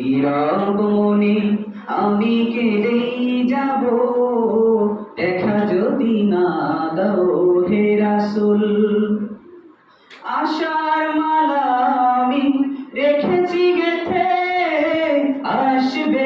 মনে আমি কেঁদেই যাব? দেখা যদি না দাও হে রাসুল। আশার মালা আমি রেখেছি গেথে, আসবে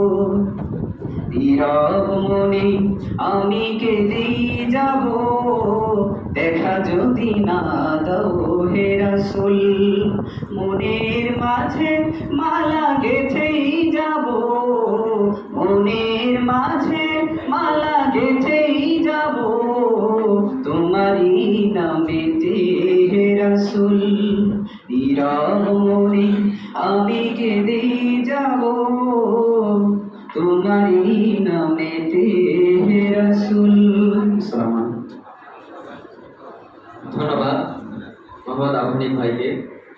নীরব আমি কেঁদেই যাব? দেখা যদি না দাও হে রাসুল, মনের মাঝে মালা গেথেই যাব। মনের মাঝে মালা গেথেই যাব। তোমারই নামেতে হে রাসুল নীরব মনে আমি কেঁদেই যাব। তোমারই নামেতে হে রাসুল। ধন্যবাদ। মোহাম্মদ আবুনি ভাইকে।